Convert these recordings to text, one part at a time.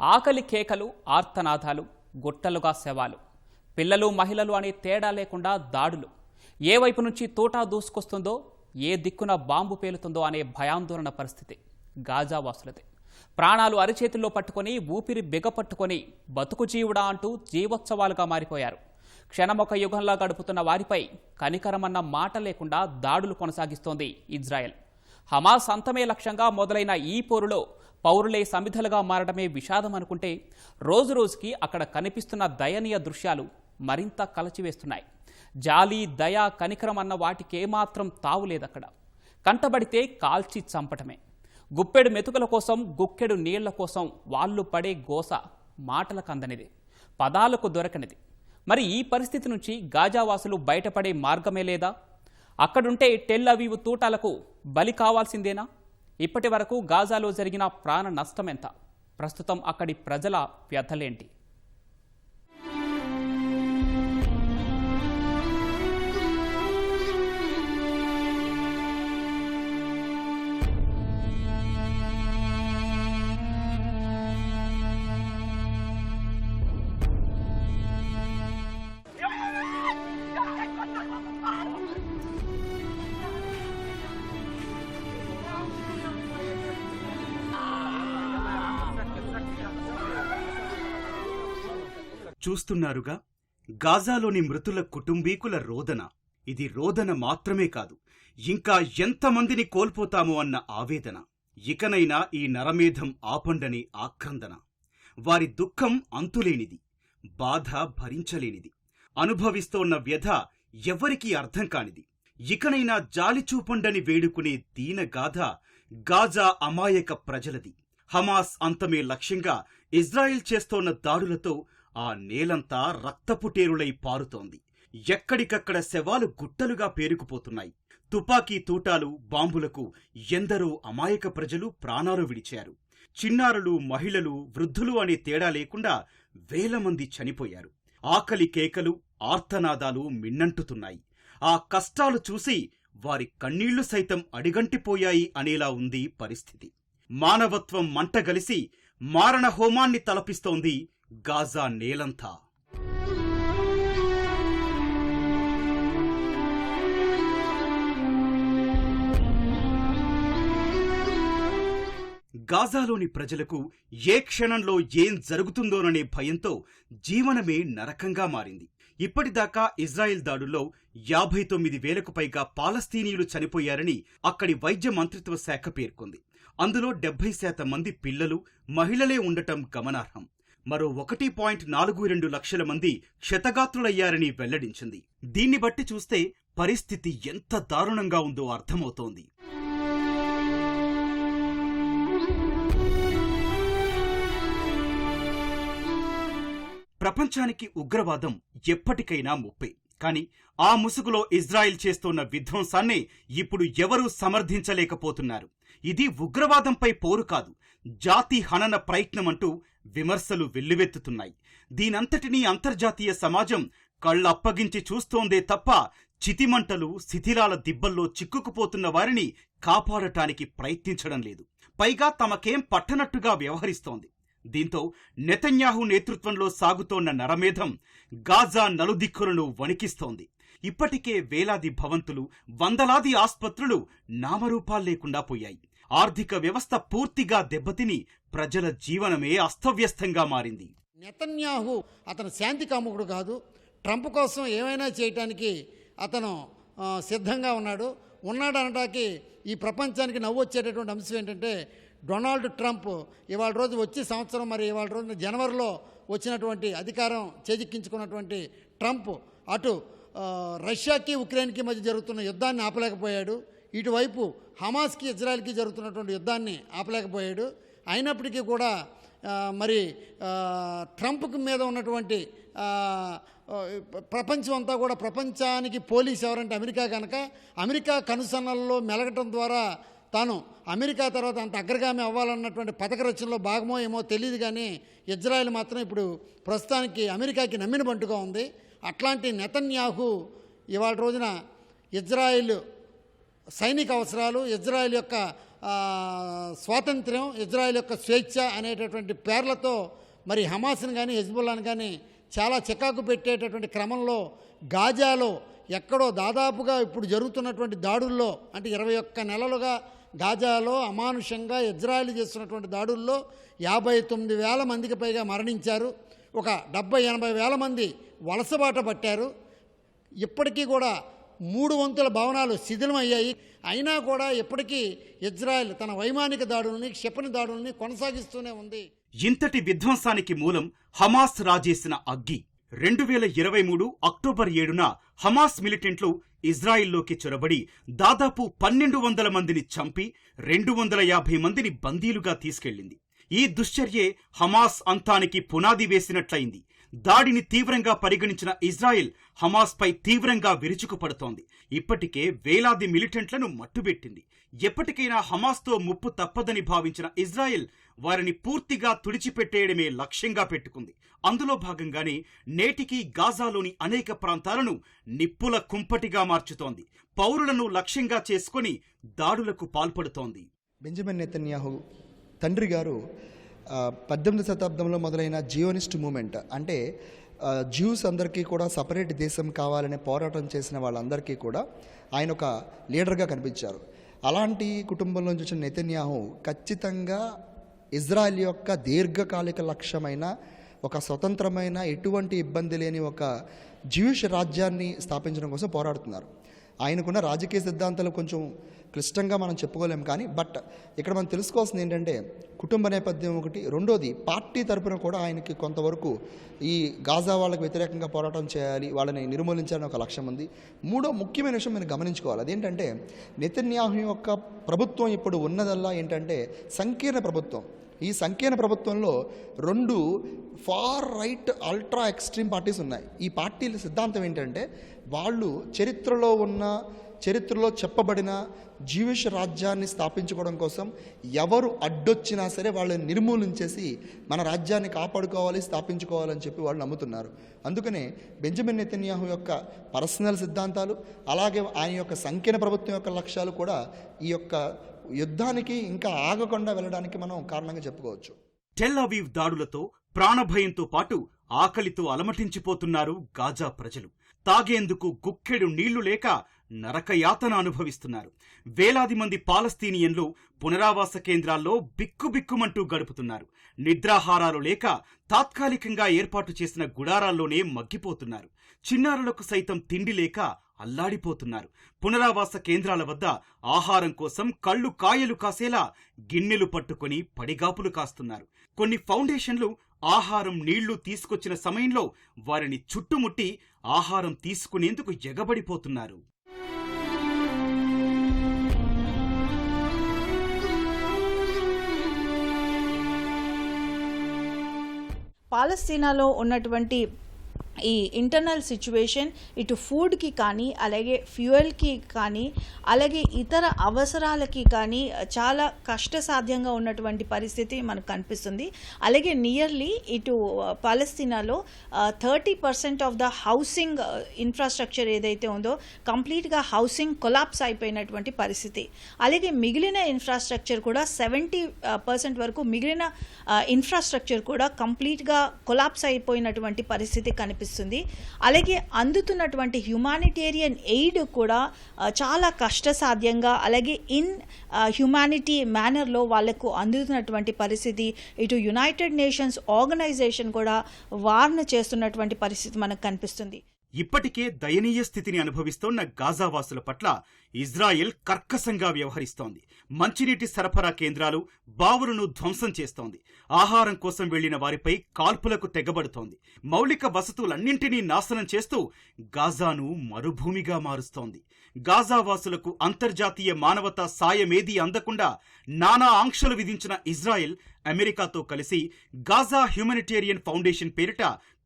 ఆకలి కేకలు ఆర్తనాదాలు గుట్టలుగా శవాలు. పిల్లలు మహిళలు అనే తేడా లేకుండా దాడులు. ఏ వైపు నుంచి తోటా దూసుకొస్తుందో ఏ దిక్కున బాంబు పేలుతుందో అనే భయాందోళన పరిస్థితి గాజావాసులది ప్రాణాలు అరిచేతుల్లో పట్టుకొని ఊపిరి బిగపట్టుకొని బతుకు జీవుడా అంటూ జీవోత్సవాలుగా మారిపోయారు. క్షణమొక యుగంలా గడుపుతున్న వారిపై కనికరమన్న మాట లేకుండా దాడులు కొనసాగిస్తోంది ఇజ్రాయెల్. హమాస్ అంతమే లక్ష్యంగా మొదలైన ఈ పోరులో పౌరులే సమిధలుగా మారడమే విషాదం అనుకుంటే రోజురోజుకి అక్కడ కనిపిస్తున్న దయనీయ దృశ్యాలు మరింత కలచివేస్తున్నాయి. జాలి దయ కనికరం అన్న వాటికేమాత్రం తావులేదక్కడ కంటబడితే కాల్చి చంపటమే. గుప్పెడు మెతుకుల కోసం గుక్కెడు నీళ్ళ కోసం వాళ్ళు పడే గోస మాటలకు అందనిది పదాలకు దొరకనిది. మరి ఈ పరిస్థితి నుంచి గాజావాసులు బయటపడే మార్గమే లేదా? అక్కడుంటే టెల్ అవీవు తూటాలకు బలి కావాల్సిందేనా? ఇప్పటి వరకు గాజాలో జరిగిన ప్రాణ నష్టమెంత? ప్రస్తుతం అక్కడి ప్రజల వ్యథలేంటి చూస్తున్నారుగా? గాజాలోని మృతుల కుటుంబీకుల రోదన. ఇది రోదన మాత్రమే కాదు. ఇంకా ఎంతమందిని కోల్పోతామో అన్న ఆవేదన. ఇకనైనా ఈ నరమేధం ఆపండని ఆక్రందన. వారి దుఃఖం అంతులేనిది. బాధ భరించలేనిది. అనుభవిస్తోన్న వ్యధ ఎవ్వరికీ అర్థం కానిది. ఇకనైనా జాలి చూపండని వేడుకునే దీనగాథ గాజా అమాయక ప్రజలది. హమాస్ అంతమే లక్ష్యంగా ఇజ్రాయిల్ చేస్తోన్న దాడులతో ఆ నేలంతా రక్తపుటేరులై పారుతోంది. ఎక్కడికక్కడ శవాలు గుట్టలుగా పేరుకుపోతున్నాయి. తుపాకీ తూటాలు బాంబులకు ఎందరో అమాయక ప్రజలు ప్రాణాలు విడిచారు. చిన్నారులు మహిళలు వృద్ధులు అనే తేడా లేకుండా వేల మంది చనిపోయారు. ఆకలి కేకలు ఆర్తనాదాలు మిన్నంటుతున్నాయి. ఆ కష్టాలు చూసి వారి కన్నీళ్ళు సైతం అడిగంటిపోయాయి అనేలా ఉంది పరిస్థితి. మానవత్వం మంటగలిసి మారణ హోమాన్ని తలపిస్తోంది గాజా నేలంతా. గాజాలోని ప్రజలకు ఏ క్షణంలో ఏం జరుగుతుందోననే భయంతో జీవనమే నరకంగా మారింది. ఇప్పటిదాకా ఇజ్రాయెల్ దాడుల్లో యాభై తొమ్మిది వేలకు పైగా పాలస్తీనీయులు చనిపోయారని అక్కడి వైద్య మంత్రిత్వ శాఖ పేర్కొంది. అందులో డెబ్బై శాతం మంది పిల్లలు మహిళలే ఉండటం గమనార్హం. మరో ఒకటి పాయింట్ నాలుగు రెండు లక్షల మంది క్షతగాత్రులయ్యారని వెల్లడించింది. దీన్ని బట్టి చూస్తే పరిస్థితి ఎంత దారుణంగా ఉందో అర్థమవుతోంది. ప్రపంచానికి ఉగ్రవాదం ఎప్పటికైనా ముప్పే. కాని ఆ ముసుగులో ఇజ్రాయెల్ చేస్తోన్న విధ్వంసాన్నే ఇప్పుడు ఎవరూ సమర్థించలేకపోతున్నారు. ఇది ఉగ్రవాదంపై పోరు కాదు జాతి హనన ప్రయత్నమంటూ విమర్శలు వెల్లువెత్తుతున్నాయి. దీనంతటినీ అంతర్జాతీయ సమాజం కళ్ళప్పగించి చూస్తోందే తప్ప చితిమంటలు శిథిలాల దిబ్బల్లో చిక్కుకుపోతున్న వారిని కాపాడటానికి ప్రయత్నించడం లేదు. పైగా తమకేం పట్టనట్టుగా వ్యవహరిస్తోంది. దీంతో నెతన్యాహు నేతృత్వంలో సాగుతోన్న నరమేధం గాజా నలుదిక్కులను వణికిస్తోంది. ఇప్పటికే వేలాది భవంతులు వందలాది ఆస్పత్రులు నామరూపాలు లేకుండా పోయాయి. ఆర్థిక వ్యవస్థ పూర్తిగా దెబ్బతిని ప్రజల జీవనమే అస్తవ్యస్తంగా మారింది. నెతన్యాహు అతను శాంతి కాముకుడు కాదు. ట్రంప్ కోసం ఏమైనా చేయటానికి అతను సిద్ధంగా ఉన్నాడు. ఉన్నాడు అనడానికి ఈ ప్రపంచానికి నవ్వు వచ్చేటటువంటి అంశం ఏంటంటే డొనాల్డ్ ట్రంప్ ఇవాళ రోజు వచ్చే సంవత్సరం మరి ఇవాళ రోజు జనవరిలో వచ్చినటువంటి అధికారం చేజిక్కించుకున్నటువంటి ట్రంప్ అటు రష్యాకి ఉక్రెయిన్కి మధ్య జరుగుతున్న యుద్ధాన్ని ఆపలేకపోయాడు. ఇటువైపు హమాస్కి ఇజ్రాయెల్కి జరుగుతున్నటువంటి యుద్ధాన్ని ఆపలేకపోయాడు. అయినప్పటికీ కూడా మరి ట్రంప్ ట్రంప్కి మీద ఉన్నటువంటి ప్రపంచం అంతా కూడా ప్రపంచానికి పోలీస్ ఎవరంటే అమెరికా కనుక అమెరికా కనుసన్నల్లో మెలగటం ద్వారా తాను అమెరికా తర్వాత అంత అగ్రగామి అవ్వాలన్నటువంటి పథక రచనలో భాగమో ఏమో తెలియదు కానీ ఇజ్రాయెల్ మాత్రం ఇప్పుడు ప్రస్తుతానికి అమెరికాకి నమ్మిన బంటుగా ఉంది. అట్లాంటి నెతన్యాహు ఇవాళ రోజున ఇజ్రాయిల్ సైనిక అవసరాలు ఇజ్రాయెల్ యొక్క స్వాతంత్ర్యం ఇజ్రాయెల్ యొక్క స్వేచ్ఛ అనేటటువంటి పేర్లతో మరి హమాస్ని కానీ హెజ్బుల్లాని కానీ చాలా చికాకు పెట్టేటటువంటి క్రమంలో గాజాలో ఎక్కడో దాదాపుగా ఇప్పుడు జరుగుతున్నటువంటి దాడుల్లో అంటే ఇరవై ఒక్క నెలలుగా గాజాలో అమానుషంగా ఇజ్రాయెల్ చేస్తున్నటువంటి దాడుల్లో యాభై తొమ్మిది వేల మందికి పైగా మరణించారు. ఒక డెబ్బై ఎనభై వేల మంది వలసబాట పట్టారు. ఇప్పటికీ కూడా మూడు వంతుల భవనాలు శిథిలమయ్యాయి. అయినా కూడా ఇప్పటికీ ఇజ్రాయెల్ తన వైమానిక దాడుల్ని క్షిపణి దాడుల్ని కొనసాగిస్తూనే ఉంది. ఇంతటి విధ్వంసానికి మూలం హమాస్ రాజేసిన అగ్గి. రెండు వేల ఇరవై మూడు అక్టోబర్ ఏడున హమాస్ మిలిటెంట్లు ఇజ్రాయిల్లోకి చొరబడి దాదాపు పన్నెండు వందల మందిని చంపి రెండు వందల యాభై మందిని బందీలుగా తీసుకెళ్ళింది ఈ దుశ్చర్యే హమాస్ అంతానికి పునాది వేసినట్లయింది. దాడిని తీవ్రంగా పరిగణించిన ఇజ్రాయెల్ హమాస్పై తీవ్రంగా విరుచుకుపడుతోంది. ఇప్పటికే వేలాది మిలిటెంట్లను మట్టుబెట్టింది. ఎప్పటికైనా హమాస్తో ముప్పు తప్పదని భావించిన ఇజ్రాయెల్ వారిని పూర్తిగా తుడిచిపెట్టేయడమే లక్ష్యంగా పెట్టుకుంది. అందులో భాగంగానే నేటికి గాజాలోని అనేక ప్రాంతాలను నిప్పుల కుంపటిగా మార్చుతోంది. పౌరులను లక్ష్యంగా చేసుకొని దాడులకు పాల్పడుతోంది. బెంజమిన్ నెతన్యాహు తండ్రి గారు పద్దెనిమిది శతాబ్దంలో మొదలైన జియోనిస్ట్ మూమెంట్ అంటే జ్యూస్ అందరికీ కూడా సపరేట్ దేశం కావాలనే పోరాటం చేసిన వాళ్ళందరికీ కూడా ఆయన ఒక లీడర్గా కనిపించారు. అలాంటి కుటుంబంలో నుంచి వచ్చిన నెతన్యాహు ఖచ్చితంగా ఇజ్రాయెల్ యొక్క దీర్ఘకాలిక లక్ష్యమైన ఒక స్వతంత్రమైన ఎటువంటి ఇబ్బంది లేని ఒక జ్యూష్ రాజ్యాన్ని స్థాపించడం కోసం పోరాడుతున్నారు. ఆయనకున్న రాజకీయ సిద్ధాంతాలు కొంచెం క్లిష్టంగా మనం చెప్పుకోలేం కానీ బట్ ఇక్కడ మనం తెలుసుకోవాల్సింది ఏంటంటే కుటుంబ నేపథ్యం ఒకటి. రెండోది పార్టీ తరపున కూడా ఆయనకి కొంతవరకు ఈ గాజా వాళ్ళకి వ్యతిరేకంగా పోరాటం చేయాలి వాళ్ళని నిర్మూలించాలని ఒక లక్ష్యం ఉంది. మూడో ముఖ్యమైన విషయం మీరు గమనించుకోవాలి. అదేంటంటే నితిన్యాహు యొక్క ప్రభుత్వం ఇప్పుడు ఉన్నదల్లా ఏంటంటే సంకీర్ణ ప్రభుత్వం. ఈ సంకీర్ణ ప్రభుత్వంలో రెండు far right ultra extreme parties ఉన్నాయి. ఈ పార్టీల సిద్ధాంతం ఏంటంటే వాళ్ళు చరిత్రలో ఉన్న చరిత్రలో చెప్పబడిన జీవిష రాజ్యాన్ని స్థాపించుకోవడం కోసం ఎవరు అడ్డొచ్చినా సరే వాళ్ళని నిర్మూలించేసి మన రాజ్యాన్ని కాపాడుకోవాలి స్థాపించుకోవాలని చెప్పి వాళ్ళు నమ్ముతున్నారు. అందుకనే బెంజమిన్ నెతన్యాహు యొక్క పర్సనల్ సిద్ధాంతాలు అలాగే ఆయన యొక్క సంకీర్ణ ప్రభుత్వం యొక్క లక్ష్యాలు కూడా ఈ యొక్క యుద్ధానికి ఇంకా ఆగకుండా వెళ్ళడానికి మనం కారణంగా చెప్పుకోవచ్చు. టెల్ అవీవ్ దాడులతో ప్రాణభయంతో పాటు ఆకలితో అలమటించిపోతున్నారు గాజా ప్రజలు. తాగేందుకు గుక్కెడు నీళ్ళు లేక నరకయాతన అనుభవిస్తున్నారు. వేలాది మంది పాలస్తీనియన్లు పునరావాస కేంద్రాల్లో బిక్కుబిక్కుమంటూ గడుపుతున్నారు. నిద్రాహారాలు లేక తాత్కాలికంగా ఏర్పాటు చేసిన గుడారాల్లోనే మగ్గిపోతున్నారు. చిన్నారులకు సైతం తిండి లేక అల్లాడిపోతున్నారు. పునరావాస కేంద్రాల వద్ద ఆహారం కోసం కళ్ళు కాయలు కాసేలా గిన్నెలు పట్టుకొని పడిగాపులు కాస్తున్నారు. కొన్ని ఫౌండేషన్లు ఆహారం నీళ్ళు తీసుకొచ్చిన సమయంలో వారిని చుట్టుముట్టి ఆహారం తీసుకునేందుకు ఎగబడిపోతున్నారు. పాలస్తీనాలో ఉన్నటువంటి ఈ ఇంటర్నల్ సిచ్యువేషన్ ఇటు ఫుడ్కి కానీ అలాగే ఫ్యూయల్కి కానీ అలాగే ఇతర అవసరాలకి కానీ చాలా కష్టసాధ్యంగా ఉన్నటువంటి పరిస్థితి మనకు కనిపిస్తుంది. అలాగే నియర్లీ ఇటు పాలస్తీనాలో thirty percent of the housing infrastructure ఏదైతే ఉందో కంప్లీట్గా హౌసింగ్ కొలాప్స్ అయిపోయినటువంటి పరిస్థితి. అలాగే మిగిలిన ఇన్ఫ్రాస్ట్రక్చర్ కూడా సెవెంటీ పర్సెంట్ వరకు మిగిలిన ఇన్ఫ్రాస్ట్రక్చర్ కూడా కంప్లీట్గా కొలాప్స్ అయిపోయినటువంటి పరిస్థితి కనిపిస్తుంది. అలాగే అందుతున్నటువంటి హ్యుమానిటేరియన్ ఎయిడ్ కూడా చాలా కష్టసాధ్యంగా అలాగే ఇన్ హ్యుమానిటీ మేనర్లో వాళ్ళకు అందుతున్నటువంటి పరిస్థితి ఇటు యునైటెడ్ నేషన్స్ ఆర్గనైజేషన్ కూడా వార్న్ చేస్తున్నటువంటి పరిస్థితి మనకు కనిపిస్తుంది. ఇప్పటికే దయనీయ స్థితిని అనుభవిస్తోన్న గాజావాసుల పట్ల ఇజ్రాయెల్ కర్కశంగా వ్యవహరిస్తోంది. మంచినీటి సరఫరా కేంద్రాలు బావులను ధ్వంసం చేస్తోంది. ఆహారం కోసం వెళ్ళిన వారిపై కాల్పులకు తెగబడుతోంది. మౌలిక వసతులన్నింటినీ నాశనం చేస్తూ గాజాను మరుభూమిగా మారుస్తోంది. గాజావాసులకు అంతర్జాతీయ మానవతా సాయమేదీ అందకుండా నానా ఆంక్షలు విధించిన ఇజ్రాయెల్ అమెరికాతో కలిసి గాజా హ్యుమనిటేరియన్ ఫౌండేషన్ పేరిట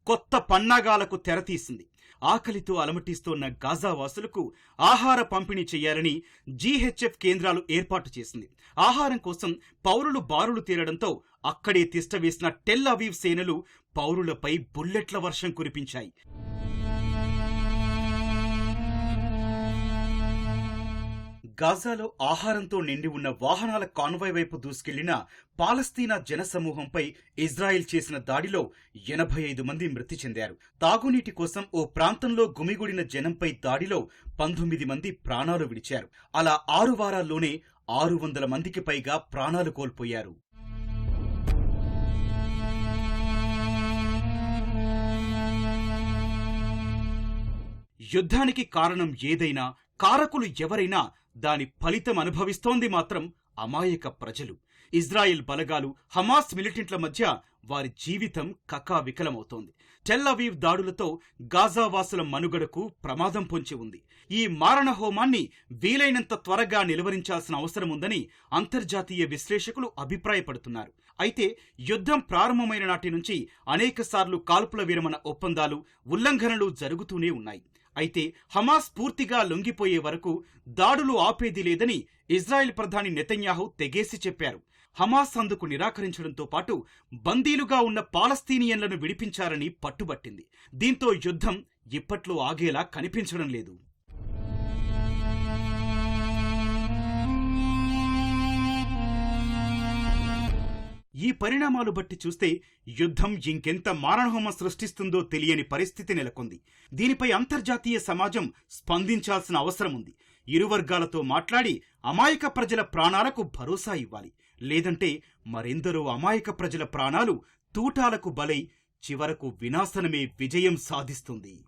కొత్త పన్నాగాలకు తెరతీసింది. ఆకలితో అలమటిస్తోన్న గాజావాసులకు ఆహార పంపిణీ చేయాలని జీహెచ్ఎఫ్ కేంద్రాలు ఏర్పాటు చేసింది. ఆహారం కోసం పౌరులు బారులు తీరడంతో అక్కడే తిష్టవేసిన టెల్ అవీవ్ సేనలు పౌరులపై బుల్లెట్ల వర్షం కురిపించాయి. గాజాలో ఆహారంతో నిండి ఉన్న వాహనాల కాన్వాయ్ వైపు దూసుకెళ్ళిన పాలస్తీనా జనసమూహంపై ఇజ్రాయెల్ చేసిన దాడిలో ఎనభై ఐదు మంది మృతి చెందారు. తాగునీటి కోసం ఓ ప్రాంతంలో గుమిగూడిన జనంపై దాడిలో పంతొమ్మిది మంది ప్రాణాలు విడిచారు. అలా ఆరు వారాల్లోనే ఆరు వందల మందికి పైగా ప్రాణాలు కోల్పోయారు. యుద్ధానికి కారణం ఏదైనా కారకులు ఎవరైనా దాని ఫలితం అనుభవిస్తోంది మాత్రం అమాయక ప్రజలు. ఇజ్రాయెల్ బలగాలు హమాస్ మిలిటెంట్ల మధ్య వారి జీవితం కకావికలమవుతోంది. టెల్ టెల్లవీవ్ దాడులతో గాజావాసుల మనుగడకు ప్రమాదం పొంచి ఉంది. ఈ మారణ హోమాన్ని వీలైనంత త్వరగా నిలువరించాల్సిన అవసరం ఉందని అంతర్జాతీయ విశ్లేషకులు అభిప్రాయపడుతున్నారు. అయితే యుద్ధం ప్రారంభమైన నాటి నుంచి అనేకసార్లు కాల్పుల విరమణ ఒప్పందాలు ఉల్లంఘనలు జరుగుతూనే ఉన్నాయి. అయితే హమాస్ పూర్తిగా లొంగిపోయే వరకు దాడులు ఆపేది లేదని ఇజ్రాయెల్ ప్రధాని నెతన్యాహు తెగేసి చెప్పారు. హమాస్ అందుకు నిరాకరించడంతో పాటు బందీలుగా ఉన్న పాలస్తీనియన్లను విడిపించారని పట్టుబట్టింది. దీంతో యుద్ధం ఇప్పట్లో ఆగేలా కనిపించడం లేదు. ఈ పరిణామాలు బట్టి చూస్తే యుద్ధం ఇంకెంత మారణహోమం సృష్టిస్తుందో తెలియని పరిస్థితి నెలకొంది. దీనిపై అంతర్జాతీయ సమాజం స్పందించాల్సిన అవసరం ఉంది ఇరు వర్గాలతో మాట్లాడి అమాయక ప్రజల ప్రాణాలకు భరోసా ఇవ్వాలి. లేదంటే మరెందరో అమాయక ప్రజల ప్రాణాలు తూటాలకు బలై చివరకు వినాశనమే విజయం సాధిస్తుంది.